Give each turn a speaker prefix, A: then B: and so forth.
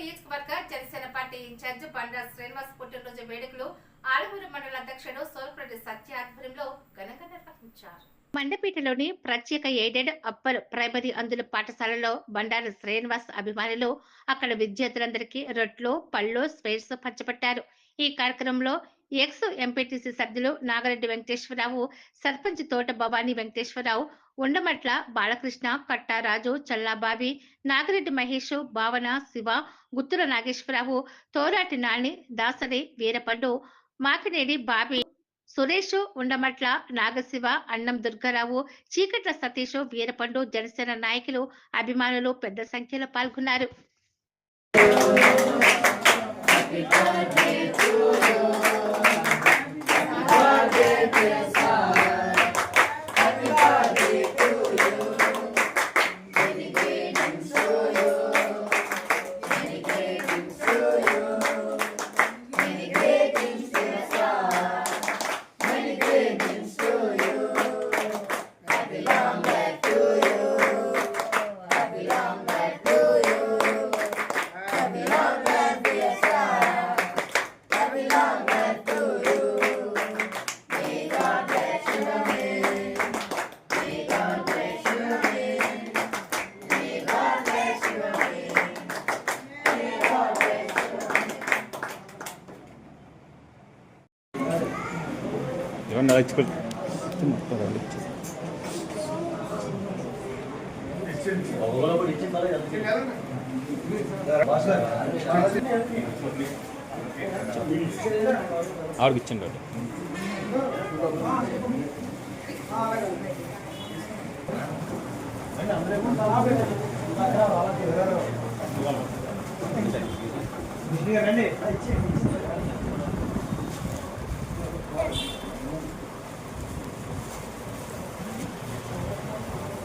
A: నియోజకవర్గ Janasena party incharge Bandaru Srinivas పుట్టినరోజు వేడుకలు ఆలమూరు మండల అధ్యక్షుడు సోల్పరెడ్డి సత్య ఆధ్వర్యంలో ఘనంగా నిర్వహించారు. మండపేటలోని ప్రత్యేక ఎయిడెడ్ అప్పర్ ప్రైమరీ అందుల పాఠశాలలో బండారు శ్రీనివాస్ అభిమానులు అక్కడ విద్యార్థులందరికీ రొట్లు పళ్ళు స్వీట్స్ పంచబట్టారు ఈ కార్యక్రమంలో ఎక్స్ ఎంపీటీసీ సభ్యులు నాగరెడ్డి వెంకటేశ్వరరావు సర్పంచ్ తోట భవానీ వెంకటేశ్వరరావు ఉండమట్ల బాలకృష్ణ కట్టారాజు చల్లాబాబి నాగిరెడ్డి మహేష్ భావన శివ గుత్తుల నాగేశ్వరరావు తోరాటి నాని దాసరి వీరపండు మాకినేడి బాబి సురేష్ ఉండమట్ల నాగశివ అన్నం దుర్గారావు చీకట్ల సతీష్ వీరపండు జనసేన నాయకులు అభిమానులు పెద్ద సంఖ్యలో పాల్గొన్నారు.
B: ఏమన్నా ఇచ్చుకో ఆవిడకి ఇచ్చండి ఒకటి